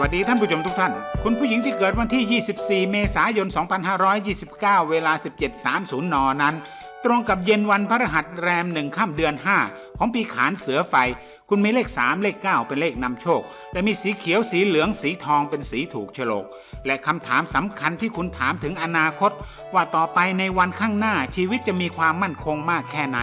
วัสดีท่านผู้ชมทุกท่าน คุณผู้หญิงที่เกิดวันที่ 24 เมษายน 2529 เวลา 17.30 น นั้น ตรงกับเย็นวันพฤหัสแรมหนึ่งค่ำเดือน 5 ของปีขานเสือไฟ คุณมีเลข 3 เลข 9 เป็นเลขนำโชค และมีสีเขียวสีเหลืองสีทองเป็นสีถูกโฉลก และคำถามสำคัญที่คุณถามถึงอนาคต ว่าต่อไปในวันข้างหน้าชีวิตจะมีความมั่นคงมากแค่ไหน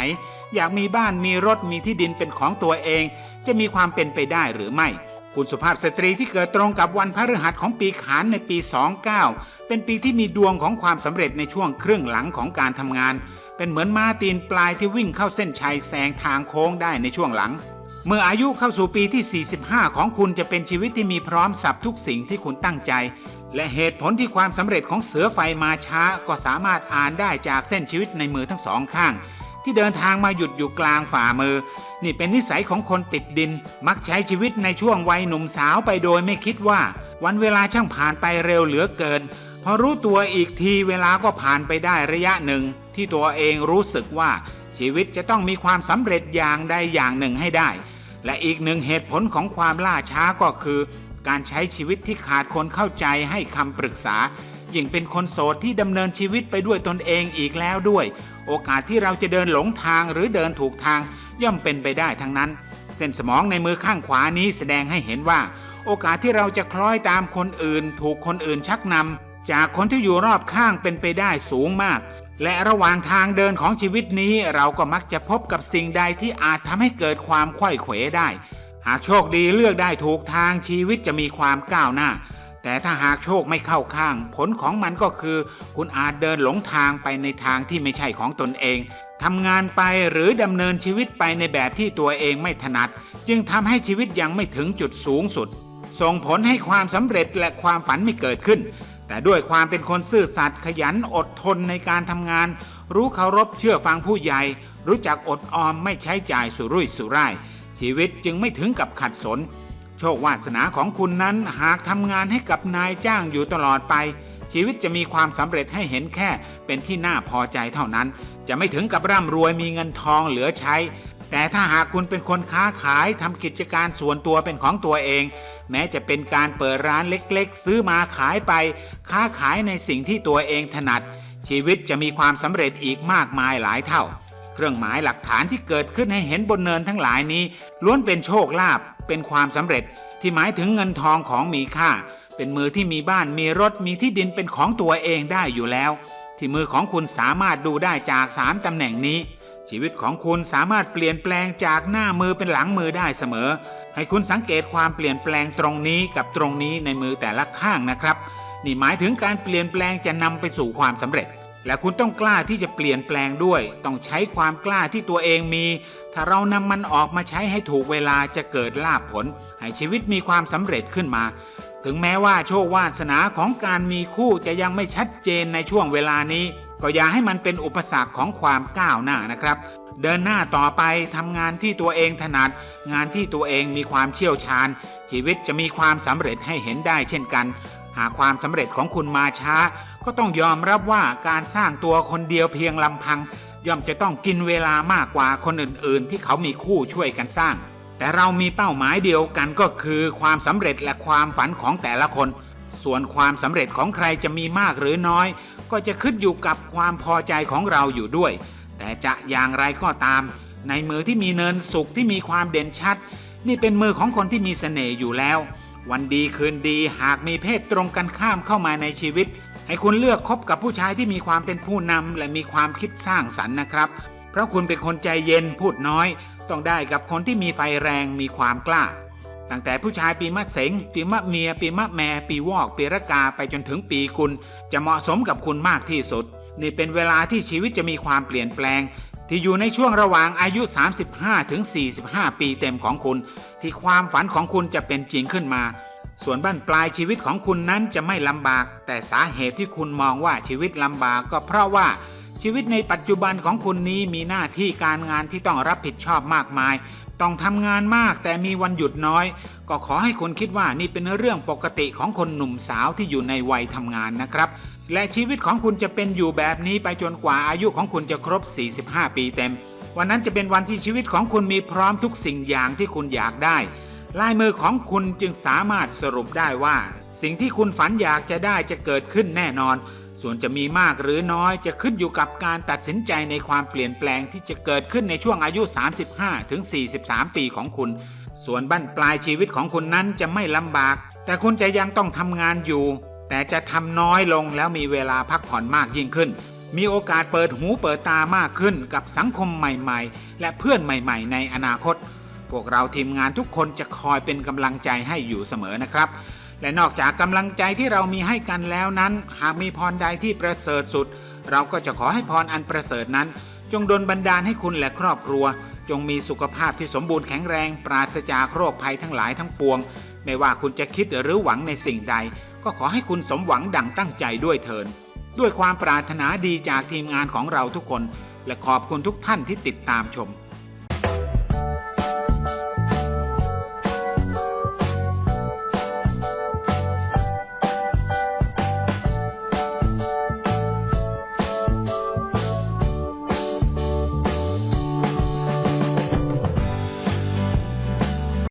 อยากมีบ้านมีรถมีที่ดินเป็นของตัวเอง จะมีความเป็นไปได้หรือไม่ คุณสุภาพสตรีที่เกิดตรงกับวันพฤหัสของปีขานในปี 29 เป็นปีที่มีดวงของความสำเร็จในช่วงครึ่งหลังของการทำงาน เป็นเหมือนม้าตีนปลายที่วิ่งเข้าเส้นชัยแซงทางโค้งได้ในช่วงหลัง เมื่ออายุเข้าสู่ปีที่ 45 ของคุณจะเป็นชีวิตที่มีพร้อมสับทุกสิ่งที่คุณตั้งใจ และเหตุผลที่ความสำเร็จของเสือไฟมาช้า ก็สามารถอ่านได้จากเส้นชีวิตในมือทั้งสองข้าง ที่เดินทางมาหยุดอยู่กลางฝ่ามือ นี่เป็นนิสัยของคนติดดิน มักใช้ชีวิตในช่วงวัยหนุ่มสาวไปโดยไม่คิดว่า วันเวลาช่างผ่านไปเร็วเหลือเกิน พอรู้ตัวอีกทีเวลาก็ผ่านไปได้ระยะหนึ่ง ที่ตัวเองรู้สึกว่า ชีวิตจะต้องมีความสำเร็จอย่างใดอย่างหนึ่งให้ได้ และอีกหนึ่งเหตุผลของความล่าช้าก็คือ การใช้ชีวิตที่ขาดคนเข้าใจให้คำปรึกษายิ่งเป็นคนโสดที่ดำเนินชีวิตไปด้วยตนเองอีกแล้วด้วย โอกาสที่เราจะเดินหลงทางหรือเดินถูกทางย่อมเป็นไปได้ทั้งนั้น เส้นสมองในมือข้างขวานี้แสดงให้เห็นว่า โอกาสที่เราจะคล้อยตามคนอื่น ถูกคนอื่นชักนำจากคนที่อยู่รอบข้างเป็นไปได้สูงมาก และระหว่างทางเดินของชีวิตนี้ เราก็มักจะพบกับสิ่งใดที่อาจทำให้เกิดความไขว้เขวได้ หากโชคดีเลือกได้ถูกทางชีวิตจะมีความก้าวหน้า แต่ถ้าหากโชคไม่เข้าข้าง ผลของมันก็คือ คุณอาจเดินหลงทางไปในทางที่ไม่ใช่ของตนเองทำงานไปหรือดำเนินชีวิตไปในแบบที่ตัวเองไม่ถนัด จึงทำให้ชีวิตยังไม่ถึงจุดสูงสุด ส่งผลให้ความสำเร็จและความฝันไม่เกิดขึ้น แต่ด้วยความเป็นคนซื่อสัตย์ขยันอดทนในการทำงาน รู้เคารพเชื่อฟังผู้ใหญ่ รู้จักอดออมไม่ใช้จ่ายสุรุ่ยสุร่าย ชีวิตจึงไม่ถึงกับขัดสน โชควาสนาของคุณนั้นหากทำงานให้กับนายจ้างอยู่ตลอดไป ชีวิตจะมีความสำเร็จให้เห็นแค่เป็นที่น่าพอใจเท่านั้น จะไม่ถึงกับร่ำรวยมีเงินทองเหลือใช้ แต่ถ้าหากคุณเป็นคนค้าขายทำกิจการส่วนตัวเป็นของตัวเอง แม้จะเป็นการเปิดร้านเล็กๆ ซื้อมาขายไป ค้าขายในสิ่งที่ตัวเองถนัด ชีวิตจะมีความสำเร็จอีกมากมายหลายเท่า เครื่องหมายหลักฐานที่เกิดขึ้นให้เห็นบนเนินทั้งหลายนี้ ล้วนเป็นโชคลาภเป็นความสำเร็จที่หมายถึงเงินทองของมีค่า เป็นมือที่มีบ้านมีรถมีที่ดินเป็นของตัวเองได้อยู่แล้ว ที่มือของคุณสามารถดูได้จากสามตำแหน่งนี้ ชีวิตของคุณสามารถเปลี่ยนแปลงจากหน้ามือเป็นหลังมือได้เสมอ ให้คุณสังเกตความเปลี่ยนแปลงตรงนี้กับตรงนี้ในมือแต่ละข้างนะครับ นี่หมายถึงการเปลี่ยนแปลงจะนำไปสู่ความสำเร็จ และคุณต้องกล้าที่จะเปลี่ยนแปลงด้วย ต้องใช้ความกล้าที่ตัวเองมี ถ้าเรานำมันออกมาใช้ให้ถูกเวลาจะเกิดลาภผล ให้ชีวิตมีความสำเร็จขึ้นมา ถึงแม้ว่าโชควาสนาของการมีคู่จะยังไม่ชัดเจนในช่วงเวลานี้ ก็อย่าให้มันเป็นอุปสรรคของความก้าวหน้านะครับ เดินหน้าต่อไปทำงานที่ตัวเองถนัด งานที่ตัวเองมีความเชี่ยวชาญ ชีวิตจะมีความสำเร็จให้เห็นได้เช่นกัน หากความสำเร็จของคุณมาช้า ก็ต้องยอมรับว่าการสร้างตัวคนเดียวเพียงลำพัง ย่อมจะต้องกินเวลามากกว่าคนอื่นๆ ที่เขามีคู่ช่วยกันสร้าง แต่เรามีเป้าหมายเดียวกันก็คือความสำเร็จและความฝันของแต่ละคน ส่วนความสำเร็จของใครจะมีมากหรือน้อย ก็จะขึ้นอยู่กับความพอใจของเราอยู่ด้วย แต่จะอย่างไรก็ตาม ในมือที่มีเนินสุขที่มีความเด่นชัด นี่เป็นมือของคนที่มีเสน่ห์อยู่แล้ว วันดีคืนดีหากมีเพศตรงกันข้ามเข้ามาในชีวิต ให้คุณเลือกคบกับผู้ชายที่มีความเป็นผู้นำและมีความคิดสร้างสรรค์นะครับ เพราะคุณเป็นคนใจเย็นพูดน้อย ต้องได้กับคนที่มีไฟแรงมีความกล้า ตั้งแต่ผู้ชายปีมะเสงปีมะเมีย ปีมะแม ปีวอกปีระกาไปจนถึงปีกุลจะเหมาะสมกับคุณมากที่สุด นี่เป็นเวลาที่ชีวิตจะมีความเปลี่ยนแปลง ที่อยู่ในช่วงระหว่างอายุ 35ถึง45 ปีเต็มของคุณ ที่ความฝันของคุณจะเป็นจริงขึ้นมา ส่วนบ้านปลายชีวิตของคุณนั้นจะไม่ลำบาก แต่สาเหตุที่คุณมองว่าชีวิตลำบากก็เพราะว่าชีวิตในปัจจุบันของคุณนี้มีหน้าที่การงานที่ต้องรับผิดชอบมากมาย ต้องทำงานมากแต่มีวันหยุดน้อย ก็ขอให้คุณคิดว่านี่เป็นเรื่องปกติของคนหนุ่มสาวที่อยู่ในวัยทำงานนะครับ และชีวิตของคุณจะเป็นอยู่แบบนี้ไปจนกว่าอายุของคุณจะครบ 45 ปีเต็ม วันนั้นจะเป็นวันที่ชีวิตของคุณมีพร้อมทุกสิ่งอย่างที่คุณอยากได้ ลายมือของคุณจึงสามารถสรุปได้ว่า สิ่งที่คุณฝันอยากจะได้จะเกิดขึ้นแน่นอน ส่วนจะมีมากหรือน้อยจะขึ้นอยู่กับการตัดสินใจในความเปลี่ยนแปลงที่จะเกิดขึ้นในช่วงอายุ 35ถึง43 ปีของคุณ ส่วนบั้นปลายชีวิตของคุณนั้นจะไม่ลำบาก แต่คุณจะยังต้องทำงานอยู่ แต่จะทำน้อยลงแล้วมีเวลาพักผ่อนมากยิ่งขึ้น มีโอกาสเปิดหูเปิดตามากขึ้นกับสังคมใหม่ ๆ และเพื่อนใหม่ ๆ ในอนาคต พวกเราทีมงานทุกคนจะคอยเป็นกำลังใจให้อยู่เสมอนะครับ และนอกจากกำลังใจที่เรามีให้กันแล้วนั้น หากมีพรใดที่ประเสริฐสุด เราก็จะขอให้พรอันประเสริฐนั้น จงดลบันดาลให้คุณและครอบครัว จงมีสุขภาพที่สมบูรณ์แข็งแรง ปราศจากโรคภัยทั้งหลายทั้งปวง ไม่ว่าคุณจะคิดหรือหวังในสิ่งใด ก็ขอให้คุณสมหวังดังตั้งใจด้วยเถินด้วยความปรารถนาดีจากทีมงานของเราทุกคน และขอบคุณทุกท่านที่ติดตามชม